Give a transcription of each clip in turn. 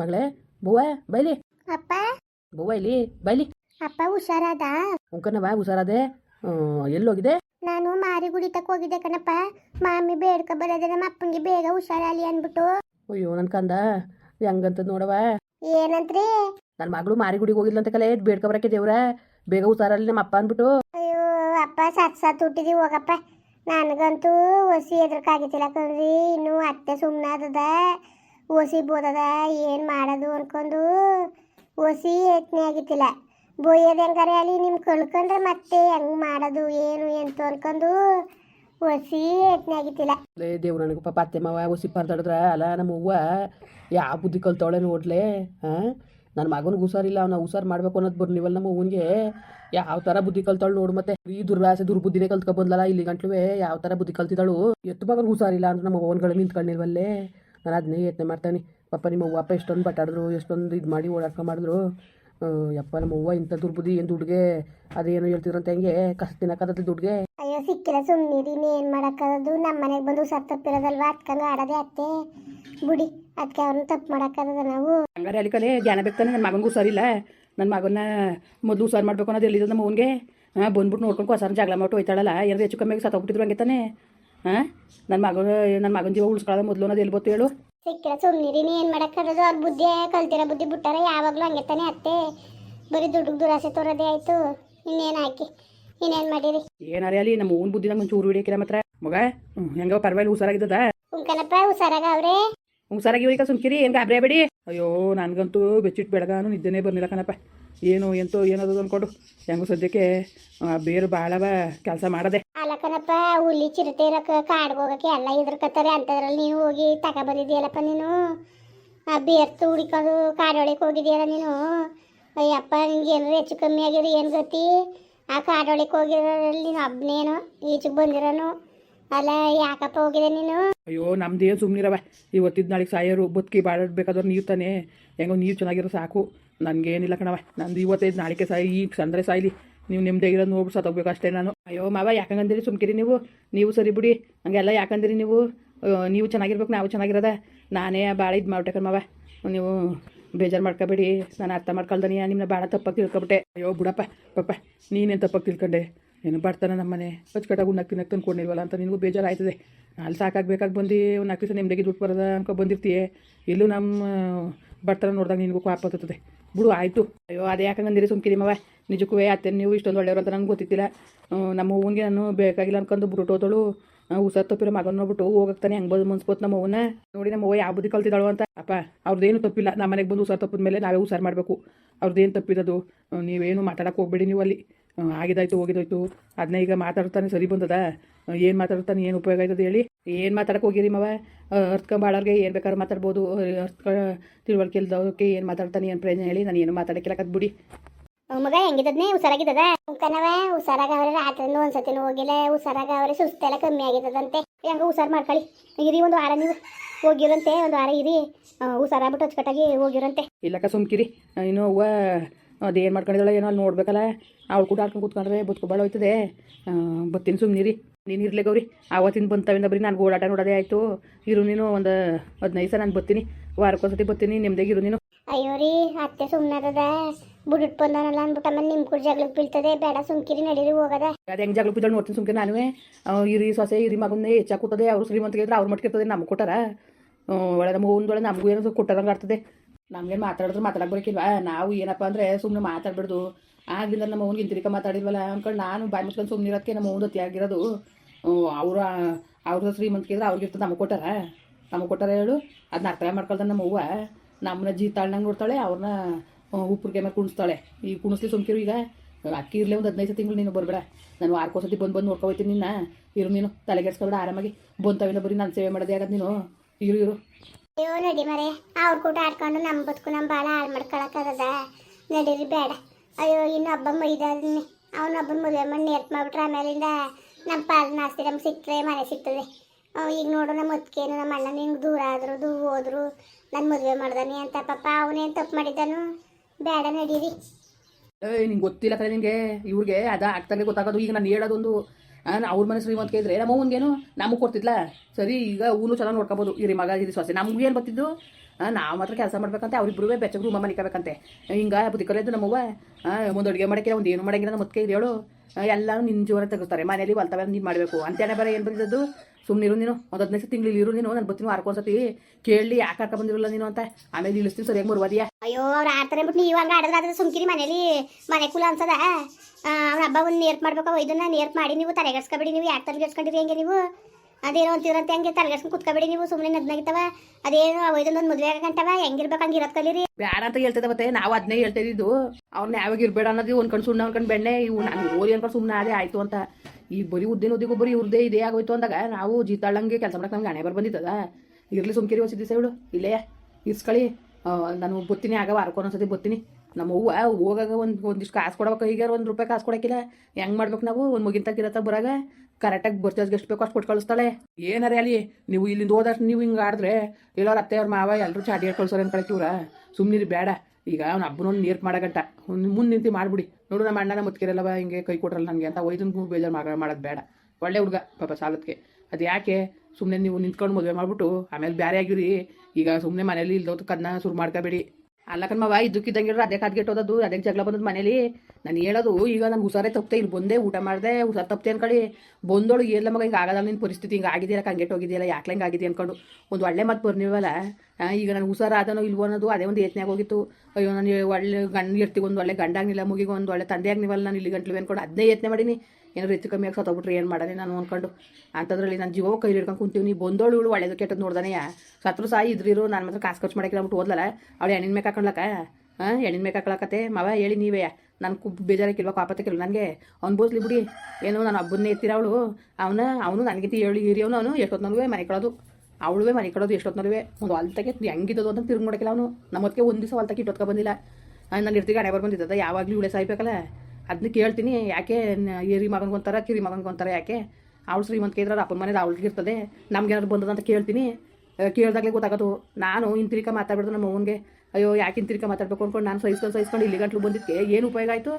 ಮಗಳೇ? ಬುವ ಬೈಲಿ. ಅಪ್ಪ? ಬುವ ಇಲ್ಲಿ ಬೈಲಿ. ಅಪ್ಪ ಹುಷಾರಾದ? ಉಂಕನವ ಹುಷಾರಾದೆ? ಎಲ್ಲೋಗಿದೆ? ನಾನು ಮಾರಿಗುಡಿ ತಕ್ಕ ಹೋಗಿದ್ದೆ ಕಣಪ್ಪ. ಮಾಮಿ ಬೇಡ್ಕ ಬರೋದೆ ನಮ್ಮ ಅಪ್ಪನಿಗೆ ಬೇಗ ಹುಷಾರಾಲಿ ಅನ್ಬಿಟ್ಟು ಅಯ್ಯೋ ನನ್ ಕಂದ ಹೆಂಗಂತ ನೋಡವ ಏನಂತ್ರಿ? ನನ್ನ ಮಗಳು ಮಾರಿಗುಡಿಗೆ ಹೋಗಿಲ್ಲ ಅಂತ ಕಲೆ ಬೇಡ್ಕ ಬರಕ್ಕೆ ದೇವ್ರ. ಬೇಗ ಹುಷಾರಲ್ಲಿ ನಮ್ಮ ಅಪ್ಪ ಅಂದ್ಬಿಟ್ಟು. ಅಯ್ಯೋ ಅಪ್ಪ ಸತ್ ಸತ್ ಹುಟ್ಟಿದಿ ಹೋಗಪ್ಪ. ನನಗಂತೂ ಹೊಸಿ ಎದ್ರಕ್ಕಾಗಿತ್ತಿಲ್ಲ ಕಣ್ರಿ. ಇನ್ನು ಅತ್ತೆ ಸುಮ್ಮನಾದದ ಒಸಿ ಬೋದದ, ಏನು ಮಾಡೋದು ಅನ್ಕೊಂಡು ಓಸಿ ಯತ್ನೆ ಆಗಿತ್ತಿಲ್ಲ ಬೊಯ್ಯೋದು ಹೆಂಗಾರೆ ಅಲ್ಲಿ ನಿಮ್ಮ ಕಳ್ಕೊಂಡ್ರೆ ಮತ್ತೆ ಹೆಂಗ್ ಮಾಡೋದು, ಏನು ಎಂತ ಅನ್ಕೊಂಡು ಒಸಿ ಯತ್ನೆ ಆಗಿತ್ತಿಲ್ಲ ಲೇ ದೇವ್ರ ನನಗೆ ಪಾಪ ಅತ್ತೆ ಮಾವ ಒಸಿ ಪರ್ದಾಡಿದ್ರ, ಅಲ್ಲ ನಮ್ಮ ಅವ್ವ ಯಾವ ಬುದ್ಧಿ ಕಲ್ತವಳೆ ನೋಡ್ಲೆ ಹಾಂ? ನನ್ನ ಮಗನಿಗೆ ಹುಷಾರಿಲ್ಲ ಅವನ ಹುಷಾರು ಮಾಡ್ಬೇಕು ಅನ್ನೋದು ಬರ್ಲಿವಲ್ಲ ನಮ್ಮ ಅವ್ವನಿಗೆ ಯಾವ ಥರ ಬುದ್ಧಿ ಕಲ್ತಾಳು ನೋಡು ಮತ್ತೆ. ಈ ದುರ್ವಾಸೆ ದುರ್ಬುದ್ಧಿನೇ ಕಲ್ತ್ಕೊ ಬಂದ್ಲಲ್ಲ ಇಲ್ಲಿ ಗಂಟ್ಲುವೆ ಯಾವ ಥರ ಬುದ್ಧಿ ಕಲ್ತಿದ್ದಾಳು? ಎತ್ತು ಮಗನಿಗೆ ಹುಷಾರಿಲ್ಲ ಅಂದ್ರೆ ನಮ್ಮ ಅವ್ವನ್ಗಳು ನಿಂತ್ಕೊಂಡಿಲ್ವಲ್ಲೇ. ನಾನು ಅದನ್ನೇ ಯತ್ನ ಮಾಡ್ತಾನೆ. ಪಾಪ ನಿಮ್ಮ ಅವ್ವ ಅಪ್ಪ ಎಷ್ಟೊಂದು ಬಟಾಡಿದ್ರು ಎಷ್ಟೊಂದು ಇದು ಮಾಡಿ ಓಡಾಡ್ಕೊಂಡು ಮಾಡಿದ್ರು. ಅಪ್ಪ ಯಪ್ಪ ನಮ್ಮ ಅವ್ವ ಇಂಥ ದುರ್ಬುದ್ಧಿ ಏನು ದುಡ್ಗೆ? ಅದೇನು ಹೇಳ್ತಿದ್ರಂತ ಹೆಂಗೆ ಕಸ ತಿನ್ನಕ್ಕದ್ದು ದುಡ್ಗೆ? ಅಯ್ಯೋ ಸಿಕ್ಕಿಲ್ಲ ಸುಮ್ಮನಿರಿ ಏನು ಮಾಡೋಕ್ಕಾಗದು ನಮ್ಮ ಮನೆಗೆ ಬಂದು ಸರ್ ತಪ್ಪಿರೋದಲ್ವಾ? ಅದ್ಕಂಗೆ ಆಡೋದೇ ಅತ್ತೆ. ಬುಡಿ ಅದಕ್ಕೆ ಅವ್ರನ್ನ ತಪ್ಪು ಮಾಡೋಕ್ಕಾಗದ ನಾವು. ಹಂಗಾರೆ ಅಲ್ಲಿ ಕಲೆ ಜ್ಞಾನ ಬೇಕಾನೆ ನನ್ನ ಮಗನಿಗೂ ಸರಿಲ್ಲ ನನ್ನ ಮಗನ ಮೊದಲು ಹುಷಾರು ಮಾಡ್ಬೇಕು ಅನ್ನೋದು ಎಲ್ಲಿದ್ದು ನಮ್ಮ ಅವನಿಗೆ? ಹಾಂ ಬಂದ್ಬಿಟ್ಟು ನೋಡ್ಕೊಂಡು ಹೊಸ ಜಗಳ ಮಾಡಿ ಹೋಯ್ತಾಳಲ್ಲ. ಎರಡು ಹೆಚ್ಚು ಕಮ್ಮಿಯಾಗಿ ಸತ್ತೋಗ್ಬಿಟ್ಟಿದ್ರು ಹಂಗೆ ತಾನೆ. ಹಾಂ? ನನ್ನ ಮಗನ ನನ್ನ ಮಗನ ಜೀವ ಉಳಿಸ್ಕೊಳ್ಳೋದು ಮೊದಲು ಅನ್ನೋದು ಎಲ್ಲಿ ಗೊತ್ತು ಹೇಳು? ಸಿಕ್ಕಿರ ಸುಮ್ಮನಿರಿ ಏನು ಮಾಡೋಕ್ಕಾಗದು? ಅವ್ರ ಬುದ್ಧಿ ಕಲ್ತಿರ ಬುದ್ಧಿ ಬಿಟ್ಟಾರ ಯಾವಾಗಲೂ ಹಂಗೆ ತಾನೆ ಅತ್ತೆ. ಬರೀ ದುಡ್ಡು ದುರಾಸೆ ತೋರೋದೇ ಆಯಿತು. ಇನ್ನೇನು ಹಾಕಿ? ಇನ್ನೇನು ಮಾಡಿರಿ? ಏನಾರ ಅಲ್ಲಿ ನಮ್ಮ ಊನ್ ಬುದ್ಧಿ ನಂಗೆ ಚೂರು ಹಿಡಿಯಕ್ಕಿಲ್ಲ ಮಾತ್ರ ಮಗ ಹೆಂಗೋ ಪರವಾಗಿಲ್ಲ ಹುಷಾರಾಗಿದ್ದದ? ಉಂಕನಪ್ಪ ಹುಷಾರಾಗ ಅವ್ರೆ. ಹುಷಾರಾಗಿ ಈಗ ಸುಮ್ಕಿರಿ ಏನು ಗಾಬರಿ ಬೇಡಿ ಅಯ್ಯೋ, ನನಗಂತೂ ಬೆಚ್ಚಿಟ್ಟು ಬೆಳಗಾನು ನಿದ್ದೆನೇ ಬರ್ಲಿಲ್ಲ ಕಣಪ್ಪ. ಏನು, ಎಂತೋ ಏನದು ಅಂದ್ಕೊಂಡು ಹೆಂಗೋ ಸದ್ಯಕ್ಕೆ ಬೇರು ಭಾಳವ ಕೆಲಸ ಮಾಡದೆ. ಅಲ್ಲ ಕಣಪ್ಪ, ಹುಲಿ ಚಿರತೆ ಕಾಡ್ಗೆ ಹೋಗಕ್ಕೆ ಎಲ್ಲ ಇದ್ರಕತ್ತಾರೆ ಅಂಥದ್ರಲ್ಲಿ ನೀವು ಹೋಗಿ ತಗೊಬಂದಿದ್ದೀಯಲ್ಲಪ್ಪ ನೀನು. ಆ, ಬೇರ್ತು ಹುಡಿಕೊಂಡು ಕಾಡೊಳಗೆ ಹೋಗಿದ್ದೀಯಲ್ಲ ನೀನು. ಅಯ್ಯಪ್ಪ ನಿಂಗೆ ಏನಾರು ಹೆಚ್ಚು ಕಮ್ಮಿ ಆಗಿರೋ ಏನು ಗತಿ? ಆ ಕಾಡೊಳಗೆ ಹೋಗಿರೋದ್ರಲ್ಲಿ ನೀನು ಒಬ್ಬನೇನು ಈಚೆಗೆ ಬಂದಿರೋನು. ಅಲ್ಲ ಯಾಕಪ್ಪ ಹೋಗಿದೆ ನೀನು? ಅಯ್ಯೋ ಸುಮ್ಮನಿರವ ಇವತ್ತಿದ್ದು ನಾಳೆಗೆ ಸಾಯೋರು ಬದುಕಿ ಬಾಡಬೇಕಾದ್ರೆ ನೀರು ತಾನೇ. ಹೆಂಗೋ ನೀರು ಚೆನ್ನಾಗಿರೋ ಸಾಕು. ನನಗೇನಿಲ್ಲ ಕಣವ ನಂದು ಇವತ್ತೈದು ನಾಳೆಗೆ ಸಾಯಿ, ಈ ಸಂದ್ರೆ ಸಾಯ್ಲಿ. ನೀವು ನಿಮ್ದಾಗಿರೋದು ನೋಡ್ಬಿಟ್ಟು ಸತ್ತೋಗ್ಬೇಕು ಅಷ್ಟೇ ನಾನು. ಅಯ್ಯೋ, ಮಾವ, ಯಾಕಂಗಂದಿರಿ ಸುಮ್ಕಿರಿ ನೀವು? ನೀವು ಸರಿ ಬಿಡಿ. ಹಂಗೆಲ್ಲ ಯಾಕಂದಿರಿ ನೀವು? ನೀವು ಚೆನ್ನಾಗಿರ್ಬೇಕು, ನಾವು ಚೆನ್ನಾಗಿರೋದ. ನಾನೇ ಭಾಳ ಇದು ಮಾಡ್ಬಿಟ್ಟೆ ಮಾವ. ನೀವು ಬೇಜಾರು ಮಾಡ್ಕೋಬೇಡಿ. ನಾನು ಅರ್ಥ ಮಾಡ್ಕೊಳ್ದಾನಿ. ನಿಮ್ಮನ್ನ ಭಾಳ ತಪ್ಪಾಗಿ ತಿಳ್ಕೊಬಿಟ್ಟೆ. ಅಯ್ಯೋ, ಬಿಡಪ್ಪ, ಪಪ್ಪ, ನೀನೇನು ತಪ್ಪಾಗಿ ತಿಳ್ಕೊಂಡೆ? ಏನು ಬರ್ತಾನೆ ನಮ್ಮನೆ ಅಚ್ಚುಕಟ್ಟಾಗಿ ಉಣ್ಣಕ್ಕೆ ತಿನ್ನಕ್ಕೆ ತಂದ್ಕೊಂಡಿಲ್ವಲ್ಲ ಅಂತ ನಿನಗೂ ಬೇಜಾರು ಆಯ್ತದೆ ಅಲ್ಲಿ ಸಾಕಾಗಬೇಕಾಗಿ ಬಂದು ನಾಲ್ಕು ದಿವಸ ನಿಮ್ದಾಗಿ ದುಡ್ಡು ಬರೋದ ಅನ್ಕೊ ಬಂದಿರ್ತೀಯ. ಇಲ್ಲೂ ನಮ್ಮ ಬರ್ತಾನೆ ನೋಡಿದಾಗ ನಿನಗೂ ಪಾಪ ಬರ್ತದೆ ಬಿಡು ಆಯಿತು. ಅಯ್ಯೋ ಅದೇ ಯಾಕಂಗಂದಿರಿ ಸುಮ್ಕಿರಿ ಮವ? ನಿಜಕ್ಕೂ ಅತ್ತೆ ನೀವು ಇಷ್ಟೊಂದು ಒಳ್ಳೆಯವ್ರು ಅಂತ ನಂಗೆ ಗೊತ್ತಿತ್ತಿಲ್ಲ ನಮ್ಮ ಹೂವಿಗೆ ನಾನು ಬೇಕಾಗಿಲ್ಲ ಅನ್ಕೊಂಡು ಬಿಟ್ಟೋದಳು ಹುಷಾರ್ ತಪ್ಪಿರೋ ಮಗನ ನೋಡ್ಬಿಟ್ಟು ಹೋಗಕ್ತಾನೆ ಹೆಂಗೆ ಬಂದು ಮುನ್ಸ್ಬೋದು ನಮ್ಮ ಅವ್ವನ ನೋಡಿ ನಮ್ಮ ಅವ್ವ ಯಾವ ಬುದ್ಧಿ ಕಲ್ತಿದ್ದಾಳು ಅಂತ. ಅಪ್ಪ ಅವ್ರದ್ದೇನು ತಪ್ಪಿಲ್ಲ. ನಮ್ಮ ಮನೆಗೆ ಬಂದು ಹುಷಾರು ತಪ್ಪಿದ ಮೇಲೆ ನಾವೇ ಹುಷಾರು ಮಾಡಬೇಕು. ಅವ್ರದ್ದೇನು ತಪ್ಪಿರೋದು ಹ್ಮ್, ನೀವೇನು ಮಾತಾಡೋಕೆ ಹೋಗ್ಬೇಡಿ ನೀವು ಅಲ್ಲಿ ಆಗಿದಾಯ್ತು ಹೋಗಿದಾಯ್ತು ಅದನ್ನ ಈಗ ಮಾತಾಡ್ತಾನೆ ಸರಿ ಬಂದದ. ಏನು ಮಾತಾಡ್ತಾನೆ ಏನು ಉಪಯೋಗ ಆಯ್ತದ ಹೇಳಿ. ಏನು ಮಾತಾಡಕ್ಕೆ ಹೋಗಿರಿ ಮವ? ಅರ್ತ್ಕೊಂಬಾಳೋರ್ಗೆ ಏನು ಬೇಕಾದ್ರೂ ಮಾತಾಡ್ಬೋದು. ಅರ್ಥ ತಿಳುವಳಿಕೆ ಇಲ್ದವ್ರಿಗೆ ಏನು ಮಾತಾಡ್ತಾನೆ ಏನು ಪ್ರಯೋಜನ ಹೇಳಿ ನಾನು ಏನು ಮಾತಾಡಕ್ಕಿಲ್ಲ ಬಿಡಿ ಮಗ ಹೆಂಗಿದ್ದದ್ನೇ? ಹುಷಾರಾಗಿದ್ದದ? ಕನವ ಹುಷಾರಾಗ ಅವ್ರೆ ರಾತ್ರಿ ಒಂದ್ಸತಿನೂ ಹೋಗಿಲ್ಲ. ಹುಷಾರಾಗ ಅವ್ರೆ ಸುಸ್ತೆಲ್ಲ ಕಮ್ಮಿ ಆಗಿದ್ದದಂತೆ. ಹೆಂಗ ಹುಷಾರ್ ಮಾಡ್ಕೊಳ್ಳಿ. ಇರಿ ಒಂದು ವಾರ ನೀವು ಹೋಗಿರಂತೆ ಒಂದು ವಾರ ಇರಿ. ಹುಷಾರಾಗ್ಬಿಟ್ಟು ಅಚ್ಚುಕಟ್ಟಾಗಿ ಹೋಗಿರಂತೆ. ಇಲ್ಲಕ್ಕ ಸುಮ್ಕಿರಿ. ಇನ್ನು ಅವ್ವ ಅದೇನು ಮಾಡ್ಕೊಂಡಿದ್ದಾಳೆ ಏನೋ ಅಲ್ಲಿ ನೋಡ್ಬೇಕಲ್ಲ. ಅವ್ಳು ಕೂಡ ಆಡ್ಕೊಂಡು ಕೂತ್ಕೊಂಡ್ರೆ ಬದುಕು ಭಾಳ ಹೋಯ್ತದೆ. ಬತ್ತಿನ ಬತ್ತೀನಿ ಸುಮ್ಮನಿರಿ ನೀನು ಇರ್ಲಿ ಗೌರಿ. ಆವತ್ತಿನ ಬಂತವಿಂದ ಬರೀ ನಾನು ಓಡಾಟ ನೋಡೋದೇ ಆಯಿತು. ಇರು ನೀನು ಒಂದು ಹದಿನೈದು ಸಲ ನಾನು ಬರ್ತೀನಿ ವಾರಕ್ಕೊಂದ್ಸತಿ ಬರ್ತೀನಿ ನಿಮ್ದಾಗಿ ಇರು ನೀನು. ಅಯ್ಯೋ ರೀ ಅತ್ತೆ ಸುಮ್ಮನದ ಬುಡುಟ್ ಬಂದನಲ್ಲ ಅಂದ್ಬಿಟ್ಟು ಆಮೇಲೆ ನಿಮ್ಮ ಕೂಡ ಜಗಳಕ್ಕೆ ಬೀಳ್ತದೆ. ಬೇಡ ಸುಮ್ಕಿರಿ ನಡೀರಿ ಹೋಗದ. ಅದು ಹೆಂಗೆ ಜಗಳಕ್ಕೆ ಬಿದ್ದಳು ನೋಡ್ತೀನಿ ಸುಮ್ಕೆ ನಾನುವೇ. ಆ, ಇರಿ ಸೊಸೆ ಇರಿ ಮಗುನೇ ಹೆಚ್ಚಾಗಿ ಕೂತದೆ. ಅವ್ರು ಶ್ರೀಮಂತಿಗೆ ಇದ್ರೆ ಅವ್ರು ಮಟ್ಟಿರ್ತದೆ ನಮ್ಗೆ ಕೊಟ್ಟಾರ. ಒಳ್ಳೆ ನಮ್ಮ ಒಂದೊಳೆ ನಮಗೂ ಏನೋ ಕೊಟ್ಟಾರಂಗೆ ಆಗ್ತದೆ. ನಮ್ಗೇನು ಮಾತಾಡಿದ್ರೆ ಮಾತಾಡಕ್ಕೆ ಬರೋಕಿಲ್ವಾ ನಾವು ಏನಪ್ಪ ಅಂದರೆ ಸುಮ್ಮನೆ ಮಾತಾಡ್ಬಿಡ್ದು. ಆಗಿಲ್ಲ ನಮ್ಮ ಅವ್ನಿಗೆ ಇಂತಿರಿಕ ಮಾತಾಡಿಲ್ವಲ್ಲ ಅಂದ್ಕೊಂಡು ನಾನು ಬಾಯಿ ಮುಚ್ಕೊಂಡು ಸುಮ್ಮನೆ ಇರೋಕ್ಕೆ ನಮ್ಮ ಅವ್ನ ಆಗಿರೋದು. ಅವರ, ಅವ್ರ ಶ್ರೀಮಂತ ಕೇಳಿದ್ರೆ ಅವ್ರಿಗೆ ಇರ್ತದೆ ನಮಗೆ ಕೊಟ್ಟಾರ? ನಮಗೆ ಕೊಟ್ಟಾರ ಹೇಳು? ಅದನ್ನ ಅರ್ಥ ಮಾಡ್ಕೊಳ್ದ ನಮ್ಮ ಅವ್ವ. ನಮ್ಮನ್ನ ಜೀ ತಾಳ್ನಂಗೆ ನೋಡ್ತಾಳೆ, ಅವ್ರನ್ನ ಉಪ್ಪರಿಗೆ ಮೇಲೆ ಕುಣಿಸ್ತಾಳೆ. ಈ ಕುಣಿಸ್ಲಿ ಸುಮ್ಕಿರು ಈಗ. ಅಕ್ಕಿ ಇರಲಿ ಒಂದು ಹದಿನೈದು ತಿಂಗಳು ನೀನು ಬರಬೇಡ. ನಾನು ವಾರಕ್ಕೋಸತಿ ಬಂದು ಬಂದು ನೋಡ್ಕೋತೀನಿ ನಿನ್ನ. ಇರು ನೀನು, ತಲೆಗೆಡ್ಸ್ಕೊಬೇಡ ಆರಾಮಾಗಿ. ಬಂತವಿಂದ ಬರೀ ನಾನು ಸೇವೆ ಮಾಡೋದೇ ಆಗೋದು ನೀನು. ಇರು ಇರು. ಅಯ್ಯೋ, ನಡಿ ಮರೆ. ಅವ್ರ ಕೂಡ ಆಡ್ಕೊಂಡು ನಮ್ಮ ಬದುಕು ನಮ್ಮ ಬಾಳ ಹಾಳು ಮಾಡ್ಕೊಳಕ್ಕಾಗದ ನಡೀರಿ ಬೇಡ. ಅಯ್ಯೋ ಇನ್ನೊಬ್ಬ ಹಬ್ಬ ಅವನೊಬ್ಬನ ಮದುವೆ ಮಾಡಿ ನೇರ್ಪ ಮಾಡ್ಬಿಟ್ರೆ ಆಮೇಲಿಂದ ನಮ್ಮ ಪಾಲ್ ನಾಸ್ತಿ ನಮ್ಗೆ ಸಿಕ್ಕರೆ, ಮನೆ ಸಿಗ್ತದೆ ಈಗ ನೋಡು ನಮ್ಮ ಅತ್ತಿಗೇನು ನಮ್ಮ ಅಣ್ಣ ನಿಂಗೆ ದೂರ ಆದರು, ದೂ ಹೋದ್ರು. ನನ್ನ ಮದುವೆ ಮಾಡ್ದಾನೆ ಅಂತ ಪಾಪ ಅವನೇನು ತಪ್ಪು ಮಾಡಿದ್ದಾನು? ಬೇಡ, ನಡೀರಿ. ಏಯ್, ನಿಂಗೆ ಗೊತ್ತಿಲ್ಲ ಕಡೆ ನಿಂಗೆ. ಇವ್ರಿಗೆ ಅದ ಆಗ್ತಾನೆ ಗೊತ್ತಾಗೋದು. ಈಗ ನಾನು ಹೇಳೋದೊಂದು ಅವ್ರ ಮನೆ ಶ್ರೀಮಂತ ಇದ್ರೆ ನಮ್ಮ ಅವ್ನಿಗೇನು ನಮಗೆ ಕೊಡ್ತಿದ್ಲ? ಸರಿ, ಈಗ ಊನು ಚೆನ್ನಾಗಿ ನೋಡ್ಕೋಬೋದು. ಇರಿ ಮಗ, ಇರಿ ಸೊಸೆ. ನಮ್ಗೆ ಏನು ಬರ್ತಿದ್ದು ನಾವು ಮಾತ್ರ ಕೆಲಸ ಮಾಡ್ಬೇಕಂತೆ ಅವ್ರಿಬ್ರು ಬೆಚ್ಚಗೆ ರೂಮ ಮನಿಕಬೇಕಂತೆ. ಹಿಂಗೆ ಬುದ್ಧಿ ಕಲಿಯೋದು ನಮ್ಮವ್ವ ಒಂದು ಅಡುಗೆ ಮಾಡಕ್ಕೆ ಒಂದು ಏನು ಮಾಡಂಗಿಲ್ಲ ನಮ್ಮ ಮತ್ತೆ ಹೇಳು. ಎಲ್ಲರೂ ನಿನ್ನ ಜೋರ ತೆಗಿಸ್ತಾರೆ. ಮನೇಲಿ ಬಲ್ತವೆ ನೀನು ಮಾಡಬೇಕು. ಅಂತೇನೆ ಬೇರೆ ಏನು ಬಂದಿದ್ದು? ಸುಮ್ಮನೆ ಇರು ನೀನು. ಒಂದು ಹದಿನೈದು ತಿಂಗಳು ಇರು ನೀನು. ನಾನು ಬತ್ತೀನಿ ವಾರಕ್ಕೊಂದ್ಸತಿ ಕೇಳಿ ಯಾಕೆ ಕರ್ಕ ಬಂದಿರಲ್ಲ ನೀನು ಅಂತ. ಆಮೇಲೆ ಇಳಿಸ್ತೀನಿ ಸರಿಯಾಗಿ ಮರುವಾದಿಯಾ? ಅಯ್ಯೋ, ಅವ್ರು ಆಡ್ತಾರೆ ಬಿಟ್ಟು ನೀವು ಹಂಗೆ ಆಡಿದ್ರೆ ಸುಮ್ಕಿರಿ ಮನೇಲಿ. ಮನೆ ಕುಲ ಅನ್ಸದ? ಅವ್ರ ಹಬ್ಬ ಒಂದು ನೇರ್ಪ್ ಮಾಡ್ಬೇಕು ಇದನ್ನ ನೇರ್ಪು ಮಾಡಿ ನೀವು ತಲೆಗೆಡ್ಸ್ಕೊಬೇಡಿ ನೀವು ಯಾಕೆ ತಲೆಗೆಡ್ಸ್ಕೊಂಡಿರಿ ಹೆಂಗೆ ನೀವು? ಅದೇನೋ ಅಂತೀರಂತೆ ಹಂಗೆ ತಲೆಗೆಡ್ಸ್ಕೊಂಡು ಕೂತ್ಕೊಬಿಡಿ ನೀವು ಸುಮ್ಮನೆ ನಗ್ನಾಗಿತ್ತವ? ಅದೇನೋ ಒಯ್ದೊಂದೊಂದು ಮದುವೆ ಆಗಂಟವ ಹೆಂಗಿರ್ಬೇಕು ಹಂಗೆ ಇರೋದು ಕಲೀರಿ. ಬೇಡ ಅಂತ ಹೇಳ್ತದೆ ಮತ್ತೆ, ನಾವು ಅದನ್ನೇ ಹೇಳ್ತಾ ಇದ್ದು ಅವ್ರನ್ನ ಯಾವಾಗ ಇರಬೇಡ ಅನ್ನೋದು ಒಂದು ಕಣ್ ಸುಣ್ಣ ಅನ್ಕೊಂಡು ಬೆಣ್ಣೆ, ಇವು ನಾನು ಓದಿ ಅನ್ಕೊಂಡು ಸುಮ್ಮನೆ ಅದೇ ಆಯಿತು ಅಂತ. ಈ ಬರೀ ಉದ್ದಿನ ಉದ್ದಿಗೂ ಬರೀ ಇವ್ರದೇ ಇದೇ ಆಗೋಯ್ತು ಅಂದಾಗ ನಾವು ಜೀತಾಳಂಗೆ ಕೆಲಸ ಮಾಡಕ್ಕೆ ನಮ್ಗೆ ಹಣೆ ಬರ್ ಬಂದಿತ್ತದ. ಇರ್ಲಿ ಸುಮ್ಕಿರಿ ಹೊಸ ದಿವಸ ಇಲ್ಲೇ ಇಸ್ಕಳಿ ನಾನು ಬತ್ತೀನಿ, ಆಗ ವಾರಕ್ಕೊಂದೊಂದ್ಸತಿ ಬತ್ತೀನಿ. ನಮ್ಮ ಅವ್ವ ಹೋಗಾಗ ಒಂದು, ಒಂದಿಷ್ಟು ಕಾಸು ಕೊಡ್ಬೇಕು, ಈಗ ಒಂದು ರೂಪಾಯಿ ಕಾಸು ಕೊಡೋಕ್ಕಿಲ್ಲ ಹೆಂಗೆ ಮಾಡ್ಬೇಕು ನಾವು? ಒಂದು ಮುಗಿನ ತಗಿರತ್ತ ಬರಾಗ ಕರೆಕ್ಟಾಗಿ ಬರ್ಚಾರ್ಜ್ಗೆ ಎಷ್ಟು ಬೇಕೋ ಅಷ್ಟು ಕೊಟ್ಟು ಕಳಿಸ್ತಾಳೆ. ಏನಾರೇ ಅಲ್ಲಿ ನೀವು ಇಲ್ಲಿಂದ ಹೋದಷ್ಟು ನೀವು ಹಿಂಗೆ ಆಡಿದ್ರೆ, ಎಲ್ಲರ ಅತ್ತೆ, ಅವ್ರ ಮಾವ ಎಲ್ಲರೂ ಚಾಟಿ ಹೇಳಿ ಕಳ್ಸೋರು ಕಳಿತೀವ್ರ ಸುಮ್ಮನಿರಿ ಬೇಡ. ಈಗ ಅವ್ನ ಹಬ್ಬನೊಂದು ನೀರು ಮಾಡಗಂಟ ಮುಂದೆ ನಿಂತು ಮಾಡ್ಬಿಡಿ. ನೋಡು ನಮ್ಮ ಅಣ್ಣನ ಮುತ್ಕಿರಲ್ಲವ ಹಿಂಗೆ ಕೈ ಕೊಟ್ರಲ್ಲ ನನಗೆ ಅಂತ ಒಯ್ದನ್ಗೂ ಬೇಜಾರು ಮಾಡ ಮಾಡೋದು ಬೇಡ. ಒಳ್ಳೆ ಹುಡುಗ, ಪಾಪ ಸಾಲಕ್ಕೆ ಅದು ಯಾಕೆ? ಸುಮ್ಮನೆ ನೀವು ನಿಂತ್ಕೊಂಡು ಮದುವೆ ಮಾಡ್ಬಿಟ್ಟು, ಆಮೇಲೆ ಬೇರೆ ಆಗಿರಿ ಈಗ ಸುಮ್ಮನೆ ಮನೇಲಿ ಇಲ್ದೋದು ಕದನ್ನ ಶುರು ಮಾಡ್ಕೋಬೇಡಿ. ಅಲ್ಲ ಕಣ್ಮವ ಇದ್ದಕ್ಕಿದ್ದಂಗೆ ಅದೇ ಕಾದ್ಗೆಟ್ಟೋದದ್ದು ಅದೇ ಜಗಳ ಬಂದದ್ದು ಮನೇಲಿ ನಾನು ಹೇಳೋದು, ಈಗ ನಂಗೆ ಹುಷಾರೇ ತಪ್ಪತೆ ಇಲ್ಲಿ ಬಂದೆ ಊಟ ಮಾಡಿದೆ, ಹುಷಾರು ತಪ್ಪತೆ ಅನ್ಕೊಳ್ಳಿ. ಬಂದೋಳು ಎಲ್ಲ ಮಗ, ಹಿಂಗೆ ಆಗಲ್ಲ ನಿನ್ನ ಪರಿಸ್ಥಿತಿ, ಹಿಂಗೆ ಆಗಿದೆಯಲ್ಲ ಕಂಗೆಟ್ ಹೋಗಿದೆಯಲ್ಲ ಯಾಕೆ ಹಂಗೆ ಆಗಿದೆ ಅಂದ್ಕೊಂಡು ಒಂದು ಒಳ್ಳೆ ಮತ್ತು ಬರ್ನಿವಲ್ಲ ಈಗ ನನಗೆ ಹುಷಾರಾದನೋ ಇಲ್ವೋ ಅನ್ನೋದು ಅದೇ ಒಂದು ಯೋಚನೆ ಆಗೋಗಿತ್ತು ಅಯ್ಯೋ, ನಾನು ಒಳ್ಳೆ ಗಂಡ ಇರ್ತೀವಿ ಒಂದು ಒಳ್ಳೆ ಗಂಡಾಗ್ನಿಲ್ಲ ಮುಗಿಗೆ ಒಂದು ಒಳ್ಳೆ ತಂದೆ ಆಗ್ನಿವಲ್ಲ ನಾನು ಇಲ್ಲಿ ಗಂಟ್ಲು ಅನ್ಕೊಂಡು ಅದನ್ನೇ ಯೋಚನೆ ಮಾಡೀನಿ. ಏನಾದ್ರು ಹೆಚ್ಚು ಕಮ್ಮಿ ಆಗಿ ಸತ್ತೋಗ್ಬಿಟ್ರೆ ಏನು ಮಾಡೋದೇ ನಾನು ಅಂದ್ಕೊಂಡು ಅಂಥದ್ರಲ್ಲಿ ನಾನು ಜೀವ ಕೈ ಹಿಡ್ಕೊಂಡು ಕುಂತೀವಿ. ಬಂದೋಳು ಇವಳು ಒಳ್ಳೇದು ಕೆಟ್ಟದ್ದು ನೋಡ್ದಾನೆ. ಸತ್ರು ಸಹ ಇದ್ರಿರು, ನಾನು ಮಾತ್ರ ಕಾಸು ಖರ್ಚು ಮಾಡಕ್ಕೆ ಬಿಟ್ಟು ಓದ್ಲಲ್ಲ ಅವಳು ಹೆಣ್ಣಿನ ಮೇಲೆ ಹಾಕೊಂಡ್ಲಕ್ಕ. ಹಾಂ ಹೆಣ್ಣಿನ ಮೇಲೆ ಮಾವ ಹೇಳಿ ನೀವೇ. ನಾನು ಕು ಬೇಜಾರಕ್ಕಿಲ್ವ ಕಾಪತ್ತಕ್ಕಿಲ್ವ ನನಗೆ. ಅನ್ಬೋಸ್ಲಿ ಬಿಡಿ. ಏನು ನಾನು ಹಬ್ಬನೇ ಎತ್ತಿರ ಅವಳು. ಅವನ, ಅವನು ನನಗಿಂತ ಹೇಳಿ ಹಿರಿಯವನು ಅವನು ಎಷ್ಟೊತ್ತು ಮನೆ ಕಳೋದು. ಅವಳುವೆ ಮನೆ ಕಳೋದು ಎಷ್ಟೊತ್ತಿನಲ್ವೇ ಒಂದು ಹೊಲ್ತಕ್ಕೆ ಹೆಂಗಿದ್ದದು ಅಂತ ತಿರುಗಿ ನೋಡಕ್ಕಿಲ್ಲ ಅವನು. ನಮ್ಮ ಹೊತ್ತಿಗೆ ಒಂದು ದಿವಸ ಹೊಲ್ತಕ್ಕೆ ಇಟ್ಟೊತ್ಕೊ ಬಂದಿಲ್ಲ. ನಾನು ಇರ್ತೀಗ ಹಣೆ ಬರ್ ಬಂದಿದ್ದದ. ಯಾವಾಗಲೂ ಇವಳೆ ಸಾಯ್ಬೇಕಲ್ಲ. ಅದನ್ನ ಕೇಳ್ತೀನಿ. ಯಾಕೆ ಹಿರಿ ಮಗನ್ಗೊಂತಾರ ಕಿರಿ ಮಗನ್ಗೊಂತಾರ ಯಾಕೆ? ಅವಳು ಶ್ರೀಮಂತ ಇದ್ರೆ ಅಪ್ಪನ ಮನೇದು ಅವಳಿಗೆ ಇರ್ತದೆ. ನಮ್ಗೇನಾದ್ರು ಬಂದದ ಅಂತ ಕೇಳ್ತೀನಿ. ಕೇಳಿದಾಗಲೇ ಗೊತ್ತಾಗೋದು. ನಾನು ಇಂತಿರಿಕ ಮಾತಾಡ್ಬಿಡ್ದು ನಮ್ಮ ಅವ್ವನಿಗೆ ಅಯ್ಯೋ ಯಾಕೆ ತಿರ್ಕ ಮಾತಾಡ್ಬೇಕು ಅನ್ಕೊಂಡು ನಾನು ಸಹಿಸ್ಕೊಂಡು ಸಹಿಸ್ಕೊಂಡು ಇಲ್ಲಿ ಗಂಟ್ಲು ಬಂದಿದ್ದೆ ಏನು ಉಪಯೋಗ ಆಯಿತು?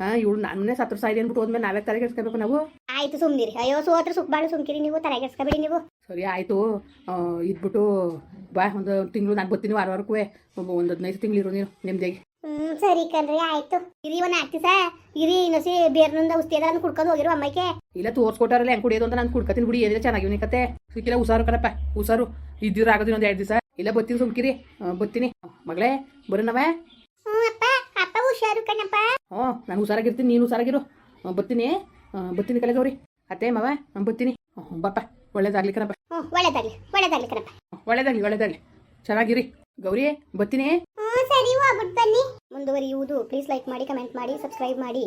ಹಾಂ ಇವಳು ನನ್ನೇ ಸತ್ರ ಸಾಯ್ದೆ ಅಂದ್ಬಿಟ್ಟು ಹೋದ್ಮೇಲೆ ನಾವೇ ತಲೆ ಕೆಡ್ಸ್ಕೋಬೇಕು ನಾವು? ಆಯ್ತು ಸುಮ್ನಿರಿ. ಅಯ್ಯೋ ಸೋತ್ರ ಸುಖ ಬಾಳು ಸುಮ್ಕಿರಿ ನೀವು ತಲೆಗೆಡ್ಸ್ಕೊಬೇಡಿ ನೀವು. ಸರಿ ಆಯಿತು. ಇದ್ಬಿಟ್ಟು ಬಾ ಒಂದು ತಿಂಗಳು ನಾನು ಬರ್ತೀನಿ ವಾರ ವಾರಕ್ಕೂ. ಒಂದು ಹದಿನೈದು ತಿಂಗಳು ಇರು ನೀನು ನಿಮ್ದಾಗಿ ಹ್ಮ್ ಸರಿ ಕಣ್ರಿ ಆಯ್ತು. ಇರಿ ಒಂದ್ ಆಕ್ತಿ ಸಾ. ಇರಿ ಇನ್ನೊಸಿ ಬೇರ್ನಿಂದ ಉಸ್ತಿ ಕುಡ್ಕೊಂಡು ಹೋಗಿರು ಅಮ್ಮಕ್ಕೆ ಇಲ್ಲ ತೋರ್ಸ್ಕೊಟ್ಟಾರಲ್ಲ ಹೆಂಗೆ ಕುಡಿಯೋದು ಅಂತ ನಾನು ಕುಡ್ಕತೀನಿ. ಬಿಡಿ ಏನಿಲ್ಲ ಚೆನ್ನಾಗಿ ಕತೆ. ಸಿಕ್ಕಿಲ್ಲ ಹುಷಾರು ಕಣಪ್ಪ. ಹುಷಾರು. ಇದ್ದಿರ ಆಗೋದಿನ ಒಂದು ಎರಡು ದಿವಸ. ಇಲ್ಲ ಬತ್ತೀನಿ ಸುಮ್ಕಿರಿ. ಬರ್ತೀನಿ. ಬತ್ತೀನಿ ಮಗಳೇ ಬರೋಣವೇ? ಅಪ್ಪ ಅಪ್ಪ ಹುಷಾರು ಕಣಪ್ಪ. ಹ್ಞೂ ನಾನು ಹುಷಾರಾಗಿರ್ತೀನಿ ನೀನು ಹುಷಾರಾಗಿರು. ಬರ್ತೀನಿ. ಬತ್ತೀನಿ ಬತ್ತೀನಿ ಕಲೆ ಗೌರಿ. ಅತ್ತೆ ಮಾವ ನಾನು ಬತ್ತೀನಿ ಬಾಪ ಒಳ್ಳೇದಾಗ್ಲಿ ಕಣಪ್ಪ. ಒಳ್ಳೇದಾಗ್ಲಿ ಒಳ್ಳೇದಾಗ್ಲಿ ಕಣಪ್ಪ. ಒಳ್ಳೇದಾಗ್ಲಿ ಒಳ್ಳೇದಾಗ್ಲಿ. ಚೆನ್ನಾಗಿರಿ. ಗೌರಿ ಬತ್ತೀನಿ ಸರಿ ಹೋಗ್ಬಿಟ್ಟು ಬನ್ನಿ. ಮುಂದುವರಿಯುವುದು. ಪ್ಲೀಸ್ ಲೈಕ್ ಮಾಡಿ ಕಮೆಂಟ್ ಮಾಡಿ ಸಬ್ಸ್ಕ್ರೈಬ್ ಮಾಡಿ.